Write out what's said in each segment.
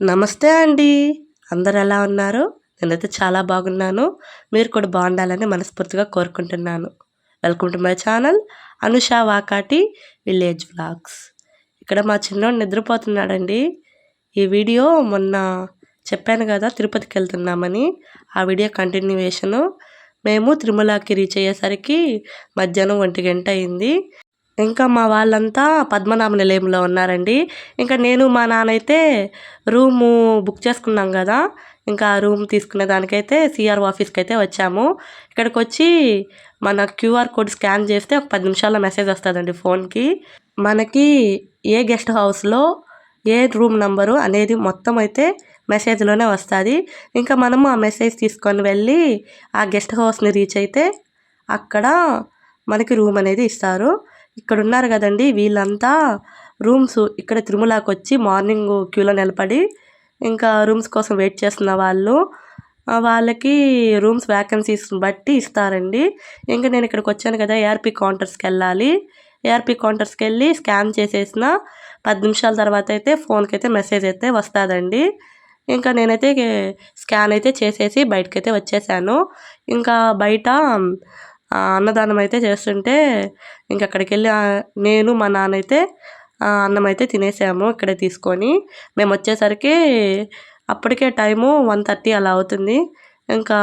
నమస్తే అండి. అందరు ఎలా ఉన్నారు? నేనైతే చాలా బాగున్నాను. మీరు కూడా బాగుండాలని మనస్ఫూర్తిగా కోరుకుంటున్నాను. Welcome to my channel Anusha Vakati village vlogs. ఇక్కడ మా చిన్నోడు నిద్రపోతున్నాడండి. ఈ వీడియో మొన్న చెప్పాను కదా తిరుపతికి వెళ్తున్నామని. ఆ వీడియో కంటిన్యూవేషను మేము తిరుమలకి రీచ్ అయ్యేసరికి మధ్యాహ్నం ఒంటి గంట అయింది. ఇంకా మా వాళ్ళంతా పద్మనాభ నిలయంలో ఉన్నారండి. ఇంకా నేను మా నాన్న అయితే రూము బుక్ చేసుకున్నాం కదా. ఇంకా ఆ రూమ్ తీసుకునే దానికైతే సిఆర్ ఆఫీస్కి అయితే వచ్చాము. ఇక్కడికి వచ్చి మన క్యూఆర్ కోడ్ స్కాన్ చేస్తే ఒక పది నిమిషాల్లో మెసేజ్ వస్తుందండి ఫోన్కి. మనకి ఏ గెస్ట్ హౌస్లో ఏ రూమ్ నంబరు అనేది మొత్తం అయితే మెసేజ్లోనే వస్తుంది. ఇంకా మనము ఆ మెసేజ్ తీసుకొని వెళ్ళి ఆ గెస్ట్ హౌస్ని రీచ్ అయితే అక్కడ మనకి రూమ్ అనేది ఇస్తారు. ఇక్కడ ఉన్నారు కదండి. వీళ్ళంతా రూమ్స్ ఇక్కడ తిరుమలకి వచ్చి మార్నింగ్ క్యూలో నిలబడి ఇంకా రూమ్స్ కోసం వెయిట్ చేస్తున్న వాళ్ళు వాళ్ళకి రూమ్స్ వ్యాకెన్సీస్ బట్టి ఇస్తారండి. ఇంకా నేను ఇక్కడికి వచ్చాను కదా ఏఆర్పి కౌంటర్స్కి వెళ్ళాలి. ఏఆర్పి కౌంటర్స్కి వెళ్ళి స్కాన్ చేసేసిన పది నిమిషాల తర్వాత అయితే ఫోన్కి అయితే మెసేజ్ అయితే వస్తుందండి. ఇంకా నేనైతే స్కాన్ అయితే చేసేసి బయటకైతే వచ్చేసాను. ఇంకా బయట అన్నదానం అయితే చేస్తుంటే ఇంక అక్కడికి వెళ్ళి నేను మా నాన్న అయితే అన్నం అయితే తినేసాము ఇక్కడే తీసుకొని. మేము వచ్చేసరికి అప్పటికే టైము వన్ థర్టీ అలా అవుతుంది. ఇంకా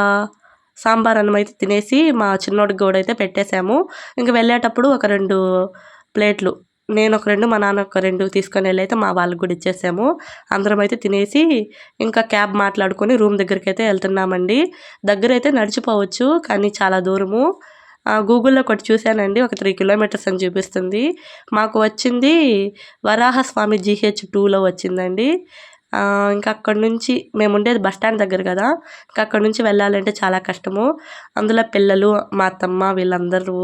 సాంబార్ అన్నం అయితే తినేసి మా చిన్నోడికి కూడా అయితే పెట్టేశాము ఇంకా వెళ్ళేటప్పుడు ఒక రెండు ప్లేట్లు నేను ఒక రెండు మా నాన్న ఒక రెండు తీసుకొని వెళ్ళి అయితే మా వాళ్ళకి కూడా ఇచ్చేసాము. అందరం అయితే తినేసి ఇంకా క్యాబ్ మాట్లాడుకొని రూమ్ దగ్గరికి అయితే వెళ్తున్నామండి. దగ్గర అయితే నడిచిపోవచ్చు కానీ చాలా దూరము. గూగుల్లో ఒకటి చూశానండి. ఒక త్రీ కిలోమీటర్స్ అని చూపిస్తుంది. మాకు వచ్చింది వరాహస్వామి జీహెచ్ టూలో వచ్చిందండి. ఇంకా అక్కడ నుంచి మేము ఉండేది బస్ స్టాండ్ దగ్గర కదా. ఇంకా అక్కడ నుంచి వెళ్ళాలంటే చాలా కష్టము. అందులో పిల్లలు మా అత్తమ్మ వీళ్ళందరూ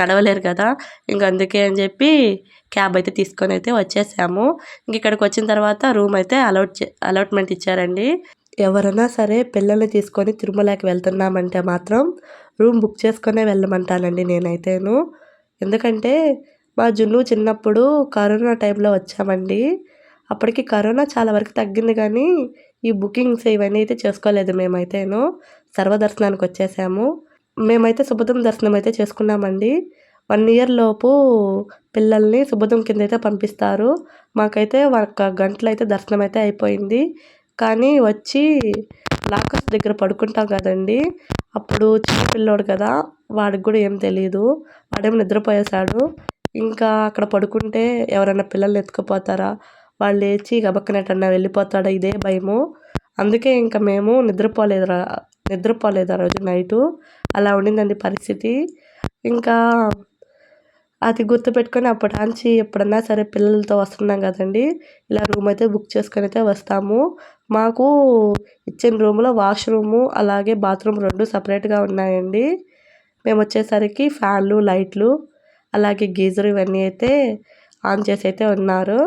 నడవలేరు కదా. ఇంక అందుకే అని చెప్పి క్యాబ్ అయితే తీసుకొని అయితే వచ్చేసాము. ఇంక ఇక్కడికి వచ్చిన తర్వాత రూమ్ అయితే అలౌట్ అలాట్మెంట్ ఇచ్చారండి. ఎవరైనా సరే పిల్లల్ని తీసుకొని తిరుమలకి వెళ్తున్నామంటే మాత్రం రూమ్ బుక్ చేసుకునే వెళ్ళమంటానండి నేనైతేను. ఎందుకంటే మా జున్ను చిన్నప్పుడు కరోనా టైంలో వచ్చామండి. అప్పటికి కరోనా చాలా వరకు తగ్గింది కానీ ఈ బుకింగ్స్ ఇవన్నీ అయితే చేసుకోలేదు మేమైతేను. సర్వదర్శనానికి వచ్చేసాము. మేమైతే సుభదం దర్శనం అయితే చేసుకున్నామండి. వన్ ఇయర్ లోపు పిల్లల్ని సుభదం కింద అయితే పంపిస్తారు. మాకైతే ఒక గంటలైతే అయితే దర్శనం అయితే అయిపోయింది. కానీ వచ్చి లాకర్స్ దగ్గర పడుకుంటాం కదండి. అప్పుడు చిన్నపిల్లోడు కదా వాడికి కూడా ఏం తెలియదు వాడేమో నిద్రపోయేశాడు. ఇంకా అక్కడ పడుకుంటే ఎవరైనా పిల్లల్ని ఎత్తుకుపోతారా? వాళ్ళు లేచి గబక్కనట్టన్నా వెళ్ళిపోతాడా? ఇదే భయము. అందుకే ఇంకా మేము నిద్రపోలేదు నిద్రపోలేదు ఆ రోజు నైటు? అలా ఉండిందండి పరిస్థితి. ఇంకా అది గుర్తుపెట్టుకొని అప్పటాంచి ఎప్పుడన్నా సరే పిల్లలతో వస్తున్నాం కదండి. ఇలా రూమ్ అయితే బుక్ చేసుకొని అయితే వస్తాము. మాకు ఇచ్చిన రూమ్లో వాష్రూము అలాగే బాత్రూమ్ రెండు సపరేట్గా ఉన్నాయండి. మేము వచ్చేసరికి ఫ్యాన్లు లైట్లు అలాగే గీజర్ ఇవన్నీ అయితే ఆన్ చేసి అయితే ఉన్నారు.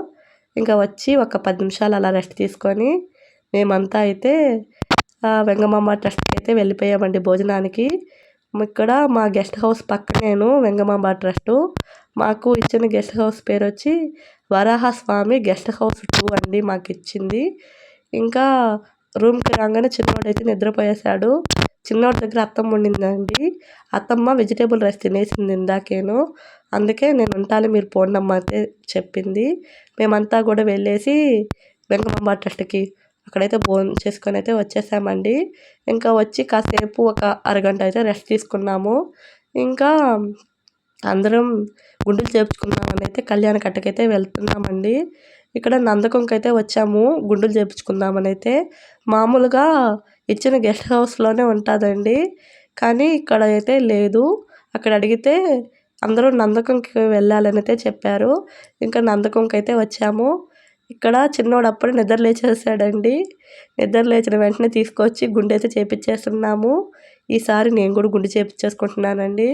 ఇంకా వచ్చి ఒక పది నిమిషాలు అలా రెస్ట్ తీసుకొని మేమంతా అయితే వెంగమామ ట్రస్ట్కి అయితే వెళ్ళిపోయామండి భోజనానికి. ఇక్కడ మా గెస్ట్ హౌస్ పక్కనేను వెంగమాంబ ట్రస్టు. మాకు ఇచ్చిన గెస్ట్ హౌస్ పేరు వచ్చి వరాహస్వామి గెస్ట్ హౌస్ టూ అండి మాకు ఇచ్చింది ఇంకా రూమ్కి రాగానే చిన్నోడు అయితే నిద్రపోయేశాడు. చిన్నోడి దగ్గర అత్తమ్మ ఉండిందండి. అత్తమ్మ వెజిటేబుల్ రైస్ తినేసింది ఇందాకేను. అందుకే నేను ఉంటాను మీరు పోండమ్మ అయితే చెప్పింది. మేమంతా కూడా వెళ్ళేసి వెంకమ్మ ట్రస్ట్కి అక్కడైతే భోజనం చేసుకొని అయితే వచ్చేసామండి. ఇంకా వచ్చి కాసేపు ఒక అరగంట అయితే రెస్ట్ తీసుకున్నాము. ఇంకా అందరం గుండెలు చేపించుకుందామని అయితే కళ్యాణ కట్టకైతే వెళ్తున్నామండి. ఇక్కడ నందకంకి అయితే వచ్చాము గుండెలు చేపించుకుందామని అయితే మామూలుగా ఇచ్చిన గెస్ట్ హౌస్లోనే ఉంటుందండి. కానీ ఇక్కడ అయితే లేదు. అక్కడ అడిగితే అందరూ నందకంకి వెళ్ళాలని అయితే చెప్పారు. ఇంకా నందకంకి అయితే వచ్చాము. ఇక్కడ చిన్నోడు అప్పుడు నిద్ర లేచేసాడండి. నిద్ర లేచిన వెంటనే తీసుకొచ్చి గుండె అయితే చేపించేస్తున్నాము. ఈసారి నేను కూడా గుండె చేపించేసుకుంటున్నానండి.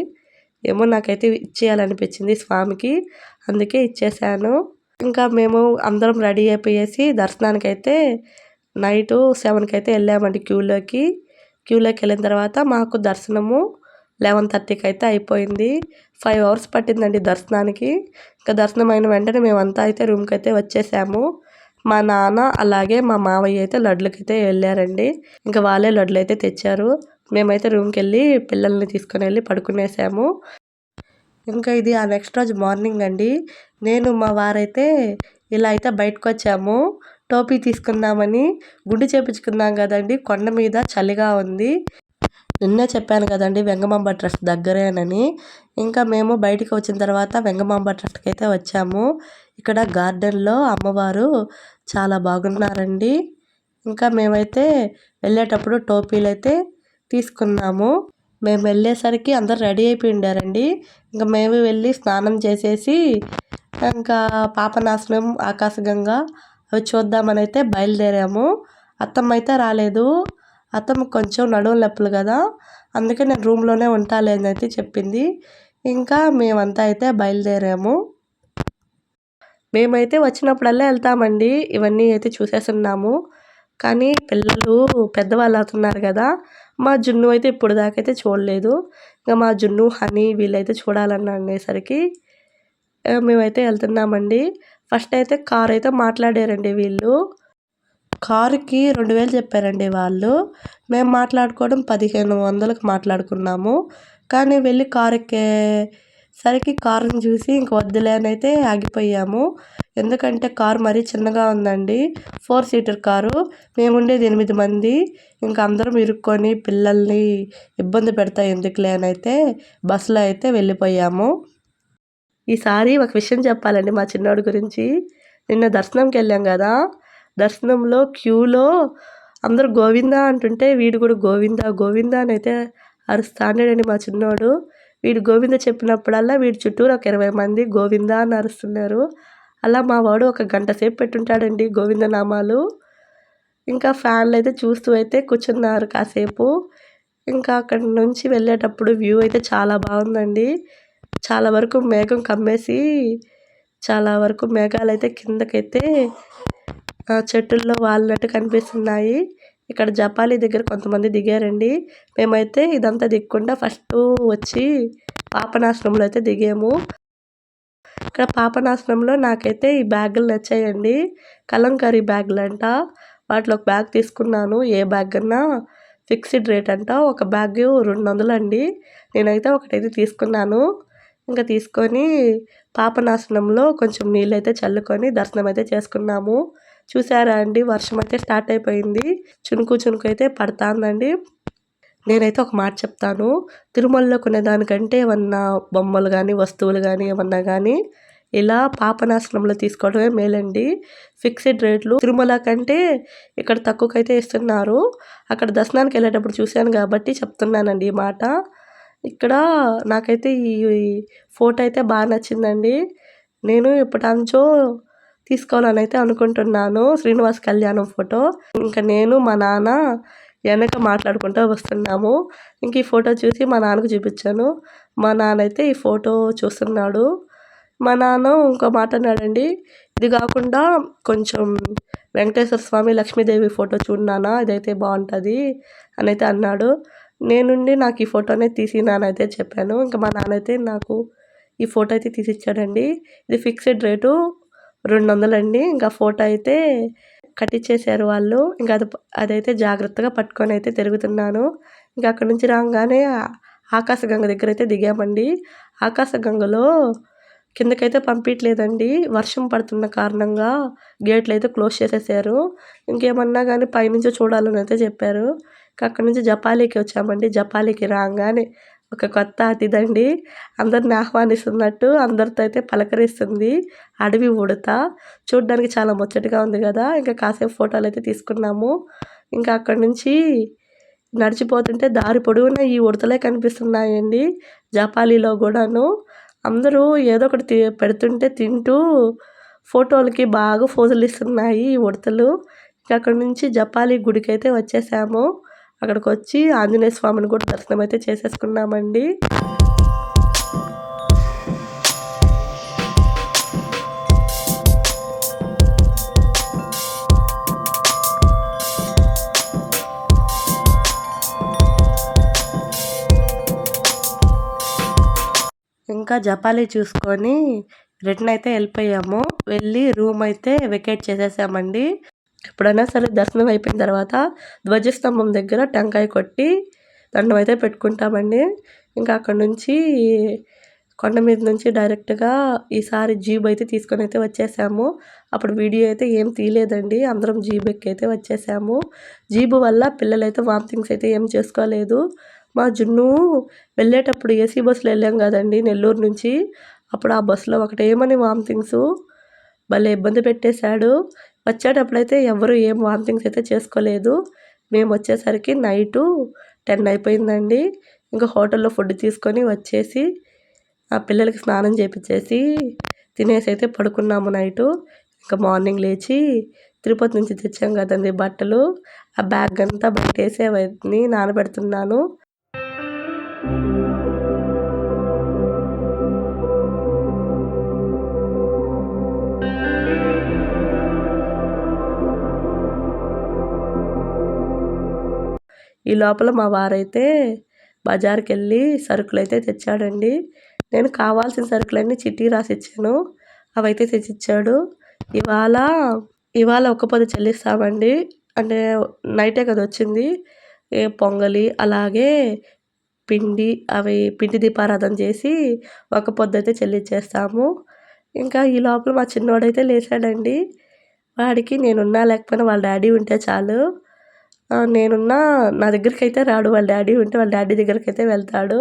ఏమో నాకైతే ఇచ్చేయాలనిపించింది స్వామికి. అందుకే ఇచ్చేసాను. ఇంకా మేము అందరం రెడీ అయిపోయేసి దర్శనానికి అయితే నైటు సెవెన్కి అయితే వెళ్ళామండి క్యూలోకి. క్యూలోకి వెళ్ళిన తర్వాత మాకు దర్శనము లెవెన్ థర్టీకి అయితే అయిపోయింది. ఫైవ్ అవర్స్ పట్టిందండి దర్శనానికి. ఇంకా దర్శనం అయిన వెంటనే మేమంతా అయితే రూమ్కి అయితే వచ్చేసాము. మా నాన్న అలాగే మా మావయ్య అయితే లడ్లకైతే వెళ్ళారండి. ఇంకా వాళ్ళే లడ్లు అయితే తెచ్చారు. మేమైతే రూమ్కి వెళ్ళి పిల్లల్ని తీసుకొని వెళ్ళి పడుకునేసాము. ఇంకా ఇది ఆ నెక్స్ట్ రోజు మార్నింగ్ అండి. నేను మా వారైతే ఇలా అయితే బయటకు వచ్చాము టోపీ తీసుకుందామని గుండు చేపించుకుందాం కదండి. కొండ మీద చలిగా ఉంది. నిన్నే చెప్పాను కదండి వెంగమాంబ ట్రస్ట్ దగ్గరేనని. ఇంకా మేము బయటికి వచ్చిన తర్వాత వెంగమాంబ ట్రస్ట్కి అయితే వచ్చాము. ఇక్కడ గార్డెన్లో అమ్మవారు చాలా బాగున్నారండి. ఇంకా మేమైతే వెళ్ళేటప్పుడు టోపీలు అయితే తీసుకున్నాము. మేము వెళ్ళేసరికి అందరు రెడీ అయిపోయి ఉండారండి. ఇంకా మేము వెళ్ళి స్నానం చేసేసి ఇంకా పాపనాశనం ఆకాశగంగా అవి చూద్దామని అయితే బయలుదేరాము. అత్తమ్మ అయితే రాలేదు. అత్తమ్మ కొంచెం నడుము నొప్పులు కదా అందుకే నేను రూమ్లోనే ఉంటాలే అని అయితే చెప్పింది. ఇంకా మేమంతా అయితే బయలుదేరాము. మేమైతే వచ్చినప్పుడల్లా వెళ్తామండి. ఇవన్నీ అయితే చూసేస్తున్నాము కానీ పిల్లలు పెద్దవాళ్ళు అవుతున్నారు కదా మా జున్ను అయితే ఇప్పుడు దాకా అయితే చూడలేదు. ఇంకా మా జున్ను హనీ వీళ్ళైతే చూడాలని అనేసరికి మేమైతే వెళ్తున్నామండి. ఫస్ట్ అయితే కార్ అయితే మాట్లాడారండి వీళ్ళు. కారుకి రెండు వేలు చెప్పారండి వాళ్ళు. మేము మాట్లాడుకోవడం పదిహేను వందలకు మాట్లాడుకున్నాము. కానీ వెళ్ళి కారు సరికి కారుని చూసి ఇంక వద్దులే అని అయితే ఆగిపోయాము. ఎందుకంటే కారు మరీ చిన్నగా ఉందండి. Four seater car. మేము ఉండేది ఎనిమిది మంది. ఇంకా అందరం ఇరుక్కొని పిల్లల్ని ఇబ్బంది పెడతా ఎందుకులే అని అయితే బస్సులో అయితే వెళ్ళిపోయాము. ఈసారి ఒక విషయం చెప్పాలండి మా చిన్నోడి గురించి. నిన్న దర్శనంకి వెళ్ళాం కదా. దర్శనంలో క్యూలో అందరూ గోవిందా అంటుంటే వీడు కూడా గోవిందా గోవిందా అని అయితే అరుస్తాడాడండి మా చిన్నోడు. వీడు గోవింద చెప్పినప్పుడల్లా వీడి చుట్టూరు ఒక ఇరవై మంది గోవిందా అని అరుస్తున్నారు. అలా మా వాడు ఒక గంట సేపు పెట్టుంటాడండి గోవింద నామాలు. ఇంకా ఫ్యాన్లు అయితే చూస్తూ అయితే కూర్చున్నారు కాసేపు. ఇంకా అక్కడి నుంచి వెళ్ళేటప్పుడు వ్యూ అయితే చాలా బాగుందండి. చాలా వరకు మేఘం కమ్మేసి చాలా వరకు మేఘాలు అయితే కిందకైతే చెట్టుల్లో వాలినట్టు కనిపిస్తున్నాయి. ఇక్కడ జపాలి దగ్గర కొంతమంది దిగారండి. మేమైతే ఇదంతా దిగకుండా ఫస్ట్ వచ్చి పాపనాశ్రమంలో అయితే దిగాము. ఇక్కడ పాపనాశ్రమంలో నాకైతే ఈ బ్యాగులు నచ్చాయండి. కలంకారీ బ్యాగులు అంట వాటిలో ఒక బ్యాగ్ తీసుకున్నాను. ఏ బ్యాగ్ అన్నా ఫిక్స్డ్ రేట్ అంట. ఒక బ్యాగ్ రెండు వందలు అండి నేనైతే ఒకటైతే తీసుకున్నాను. ఇంకా తీసుకొని పాపనాశనంలో కొంచెం నీళ్ళు అయితే చల్లుకొని దర్శనం అయితే చేసుకున్నాము. చూసారా అండి? వర్షం అయితే స్టార్ట్ అయిపోయింది. చునుకు చునుకు అయితే పడుతుందండి. నేనైతే ఒక మాట చెప్తాను. తిరుమలలో కొనేదానికంటే ఏమన్నా బొమ్మలు కానీ వస్తువులు కానీ ఏమన్నా కానీ ఇలా పాపనాశనంలో తీసుకోవడమే మేలండి. ఫిక్స్డ్ రేట్లు తిరుమల కంటే ఇక్కడ తక్కువకైతే ఇస్తున్నారు. అక్కడ దర్శనానికి వెళ్ళేటప్పుడు చూశాను కాబట్టి చెప్తున్నానండి ఈ మాట. ఇక్కడ నాకైతే ఈ ఫోటో అయితే బాగా నచ్చిందండి. నేను ఎప్పటినుంచో తీసుకోవాలని అయితే అనుకుంటున్నాను. శ్రీనివాస్ కళ్యాణం ఫోటో. ఇంకా నేను మా నాన్న వెనక మాట్లాడుకుంటూ వస్తున్నాము. ఇంక ఈ ఫోటో చూసి మా నాన్నకు చూపించాను. మా నాన్న అయితే ఈ ఫోటో చూస్తున్నాడు. మా నాన్న ఇంకో మాట అన్నాడండి ఇది కాకుండా కొంచెం వెంకటేశ్వర స్వామి లక్ష్మీదేవి ఫోటో చూడన్నానా ఇదైతే బాగుంటుంది అని అయితే అన్నాడు. నేనుండి నాకు ఈ ఫోటోనే తీసి నానైతే చెప్పాను. ఇంకా మా నాన్న అయితే నాకు ఈ ఫోటో అయితే తీసిచ్చాడండి. ఇది ఫిక్స్డ్ రేటు రెండు వందలండి ఇంకా ఫోటో అయితే కట్టించేశారు వాళ్ళు. ఇంకా అది అదైతే జాగ్రత్తగా పట్టుకొని అయితే తిరుగుతున్నాను. ఇంకా అక్కడ నుంచి రాగానే ఆకాశగంగ దగ్గర అయితే దిగామండి. ఆకాశగంగలో కిందకైతే పంపించలేదండి వర్షం పడుతున్న కారణంగా గేట్లు అయితే క్లోజ్ చేసేసారు. ఇంకేమన్నా కానీ పైనుంచి చూడాలని అయితే చెప్పారు అక్కడి నుంచి జపాలీకి వచ్చామండి. జపాలీకి రాగానే ఒక కొత్త అతిథండి. అందరిని ఆహ్వానిస్తున్నట్టు అందరితో అయితే పలకరిస్తుంది. అడవి ఉడత. చూడ్డానికి చాలా ముచ్చటగా ఉంది కదా. ఇంకా కాసేపు ఫోటోలు అయితే తీసుకున్నాము. ఇంకా అక్కడి నుంచి నడిచిపోతుంటే దారి పొడవునా ఈ ఉడతలే కనిపిస్తున్నాయండి. జపాలీలో కూడాను. అందరూ ఏదో ఒకటి పెడుతుంటే తింటూ ఫోటోలకి బాగా ఫోజులు ఇస్తున్నాయి ఈ ఉడతలు. ఇంకా అక్కడి నుంచి జపాలి గుడికి అయితే వచ్చేసాము. అక్కడికి వచ్చి ఆంజనేయ స్వామిని కూడా దర్శనం అయితే చేసేసుకున్నామండి. ఇంకా జపాలి చూసుకొని రిటర్న్ అయితే వెళ్ళిపోయాము. వెళ్ళి రూమ్ అయితే వెకేట్ చేసేసామండి. ఎప్పుడైనా సరే దర్శనం అయిపోయిన తర్వాత ధ్వజస్తంభం దగ్గర టెంకాయ కొట్టి దండం అయితే పెట్టుకుంటామండి. ఇంకా అక్కడ నుంచి కొండ మీద నుంచి డైరెక్ట్గా ఈసారి జీబ్ అయితే తీసుకొని అయితే వచ్చేసాము. అప్పుడు వీడియో అయితే ఏం తీయలేదండి. అందరం జీబ్ ఎక్కి అయితే వచ్చేసాము. జీబు వల్ల పిల్లలైతే వామిటింగ్స్ అయితే ఏం చేసుకోలేదు. మా జున్ను వెళ్ళేటప్పుడు ఏసీ బస్సులో వెళ్ళాం కదండి నెల్లూరు నుంచి. అప్పుడు ఆ బస్సులో ఒకటేమని వామిటింగ్స్ భలే ఇబ్బంది పెట్టేశాడు. వచ్చేటప్పుడైతే ఎవరు ఏం వామిటింగ్స్ అయితే చేసుకోలేదు. మేము వచ్చేసరికి నైటు టెన్ అయిపోయిందండి. ఇంకా హోటల్లో ఫుడ్ తీసుకొని వచ్చేసి ఆ పిల్లలకి స్నానం చేపించేసి తినేసి అయితే పడుకున్నాము నైటు. ఇంకా మార్నింగ్ లేచి తిరుపతి నుంచి తెచ్చాం కదండి బట్టలు. ఆ బ్యాగ్ అంతా బట్టేసి అవన్నీ నానబెడుతున్నాను. ఈ లోపల మా వారైతే బజార్కి వెళ్ళి సరుకులు అయితే తెచ్చాడండి. నేను కావాల్సిన సరుకులన్నీ చిట్టి రాసి ఇచ్చాను అవైతే తెచ్చిచ్చాడు. ఇవాళ ఇవాళ ఒక్క పది చెల్లిస్తామండి. అంటే నైటే కదా వచ్చింది. పొంగలి అలాగే పిండి అవి పిండి దీపారాధన చేసి ఒక పొద్దు అయితే చెల్లించేస్తాము ఇంకా ఈ లోపల మా చిన్నోడైతే లేచాడండి వాడికి నేనున్నా లేకపోయినా వాళ్ళ డాడీ ఉంటే చాలు. నేనున్నా నా దగ్గరికి అయితే రాడు. వాళ్ళ డాడీ ఉంటే వాళ్ళ డాడీ దగ్గరికి అయితే వెళ్తాడు.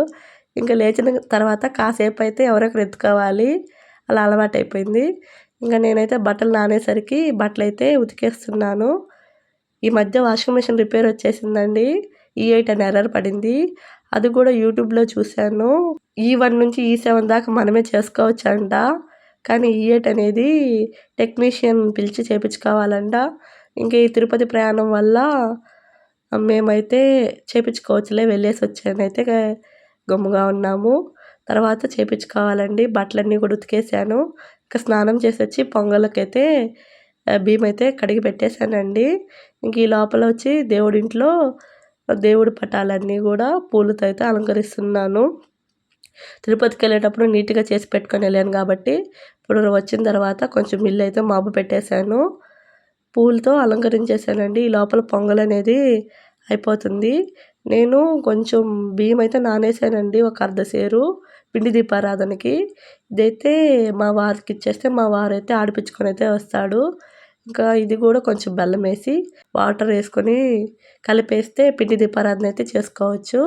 ఇంకా లేచిన తర్వాత కాసేపు అయితే ఎవరొకరు ఎత్తుకోవాలి అలా అలవాటు అయిపోయింది ఇంకా నేనైతే బట్టలు నానేసరికి బట్టలు అయితే ఉతికేస్తున్నాను. ఈ మధ్య వాషింగ్ మిషన్ రిపేర్ వచ్చేసిందండి. ఈ ఎయిట్ అని ఎర్రర్ పడింది. అది కూడా యూట్యూబ్లో చూశాను. ఈ వన్ నుంచి ఈ సెవెన్ దాకా మనమే చేసుకోవచ్చు అంట కానీ ఈ ఎయిట్ అనేది టెక్నీషియన్ పిలిచి చేపించుకోవాలంట. ఇంకా ఈ తిరుపతి ప్రయాణం వల్ల మేమైతే చేపించుకోవచ్చులే వెళ్ళేసి వచ్చానైతే గమ్ముగా ఉన్నాము. తర్వాత చేపించుకోవాలండి. బట్టలన్నీ కూడా ఉతికేసాను. ఇంకా స్నానం చేసి వచ్చి పొంగలకైతే బియ్యం అయితే కడిగి పెట్టేశానండి. ఇంక ఈ లోపల వచ్చి దేవుడింట్లో దేవుడి పటాలన్నీ కూడా పూలతో అయితే అలంకరిస్తున్నాను. తిరుపతికి వెళ్ళేటప్పుడు నీట్గా చేసి పెట్టుకొని వెళ్ళాను కాబట్టి ఇప్పుడు వచ్చిన తర్వాత కొంచెం మిల్లు అయితే మాపు పెట్టేశాను. పూలతో అలంకరించేసానండి ఈ లోపల పొంగల్ అనేది అయిపోతుంది. నేను కొంచెం బియ్యం అయితే నానేసానండి ఒక అర్ధ సేరు పిండి దీపారాధనకి. ఇదైతే మా వారికి ఇచ్చేస్తే మా వారు అయితే ఆడిపించుకొని అయితే వస్తాడు. ఇంకా ఇది కూడా కొంచెం బెల్లం వేసి వాటర్ వేసుకొని కలిపేస్తే పిండి దీపారాధన అయితే చేసుకోవచ్చు.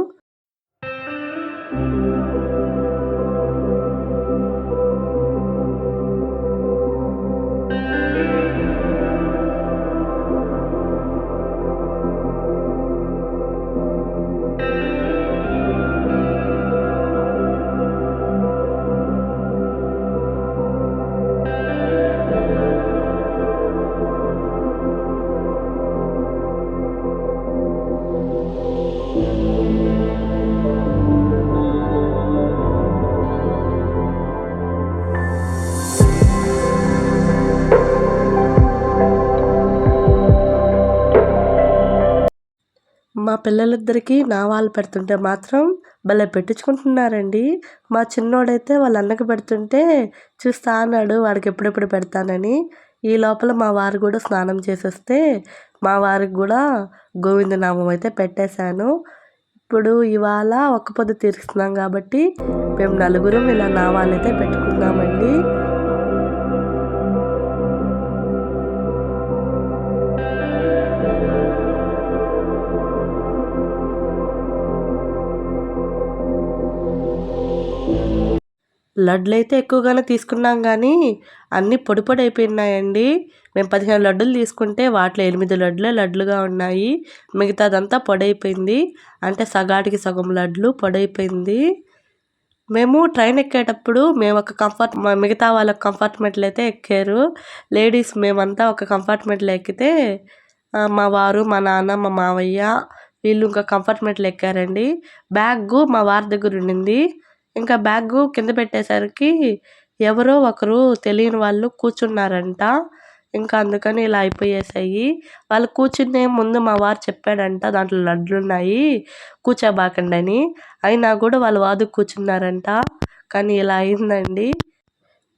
పిల్లలిద్దరికీ నావాలు పెడుతుంటే మాత్రం భలే పెట్టించుకుంటున్నారండి. మా చిన్నోడైతే వాళ్ళ అన్నకి పెడుతుంటే చూస్తా అన్నాడు వాడికి ఎప్పుడెప్పుడు పెడతానని. ఈ లోపల మా వారు కూడా స్నానం చేసేస్తే మా వారికి కూడా గోవిందనామం అయితే పెట్టేశాను. ఇప్పుడు ఇవాళ ఒక్క పొద్దు తీరుస్తున్నాం కాబట్టి మేము నలుగురం ఇలా నావాలైతే పెట్టుకున్నామండి. లడ్లు అయితే ఎక్కువగానే తీసుకున్నాం కానీ అన్నీ పొడి పొడి అయిపోయినాయండి. మేము పదిహేను లడ్డులు తీసుకుంటే వాటిలో ఎనిమిది లడ్లే లడ్లుగా ఉన్నాయి. మిగతాదంతా పొడైపోయింది. అంటే సగాటికి సగం లడ్లు పొడైపోయింది. మేము ట్రైన్ ఎక్కేటప్పుడు మేము ఒక కంఫర్ట్ మిగతా వాళ్ళ కంపార్ట్మెంట్లు అయితే ఎక్కారు. లేడీస్ మేమంతా ఒక కంపార్ట్మెంట్లో ఎక్కితే మా వారు మా నాన్న మా మావయ్య వీళ్ళు ఇంకా కంఫార్ట్మెంట్లు ఎక్కారండి. బ్యాగ్ మా వారి దగ్గర ఉండింది. ఇంకా బ్యాగ్ కింద పెట్టేసరికి ఎవరో ఒకరు తెలియని వాళ్ళు కూర్చున్నారంట. ఇంకా అందుకని ఇలా అయిపోయేసాయి. వాళ్ళు కూర్చునే ముందు మా వారు చెప్పాడంట దాంట్లో లడ్లు ఉన్నాయి కూర్చోబాకండి అని అయినా కూడా వాళ్ళు వాదు కూర్చున్నారంట. కానీ ఇలా అయిందండి.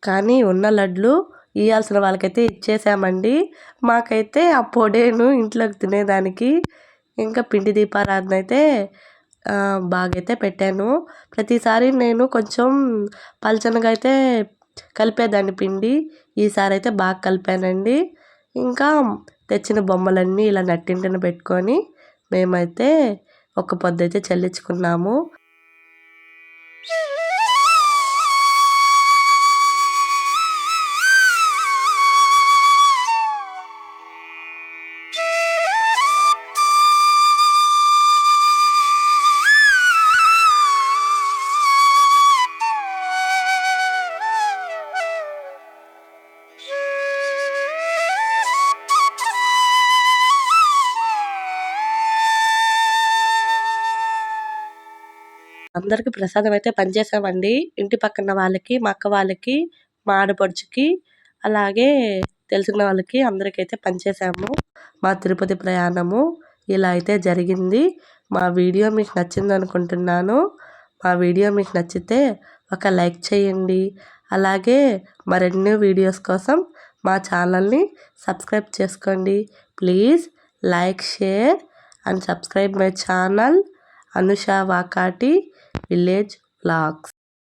కానీ ఉన్న లడ్లు ఇవ్వాల్సిన వాళ్ళకైతే ఇచ్చేసామండి. మాకైతే ఆ పొడేను ఇంట్లోకి తినేదానికి. ఇంకా పిండి దీపారాధన అయితే బాగైతే పెట్టాను. ప్రతిసారి నేను కొంచెం పలచనగా అయితే కలిపేదాన్ని పిండి. ఈసారి అయితే బాగా కలిపానండి. ఇంకా తెచ్చిన బొమ్మలన్నీ ఇలా నట్టింటిన పెట్టుకొని మేమైతే ఒక పొద్దు అయితే చెల్లించుకున్నాము. అందరికీ ప్రసాదం అయితే పనిచేసామండి. ఇంటి పక్కన వాళ్ళకి మా అక్క వాళ్ళకి మా ఆడపడుచుకి అలాగే తెలిసిన వాళ్ళకి అందరికైతే పనిచేసాము. మా తిరుపతి ప్రయాణము ఇలా అయితే జరిగింది. మా వీడియో మీకు నచ్చింది అనుకుంటున్నాను. మా వీడియో మీకు నచ్చితే ఒక లైక్ చేయండి. అలాగే మరెన్నో వీడియోస్ కోసం మా ఛానల్ని సబ్స్క్రైబ్ చేసుకోండి. Please like share and subscribe my channel Anusha Vakati. Village vlogs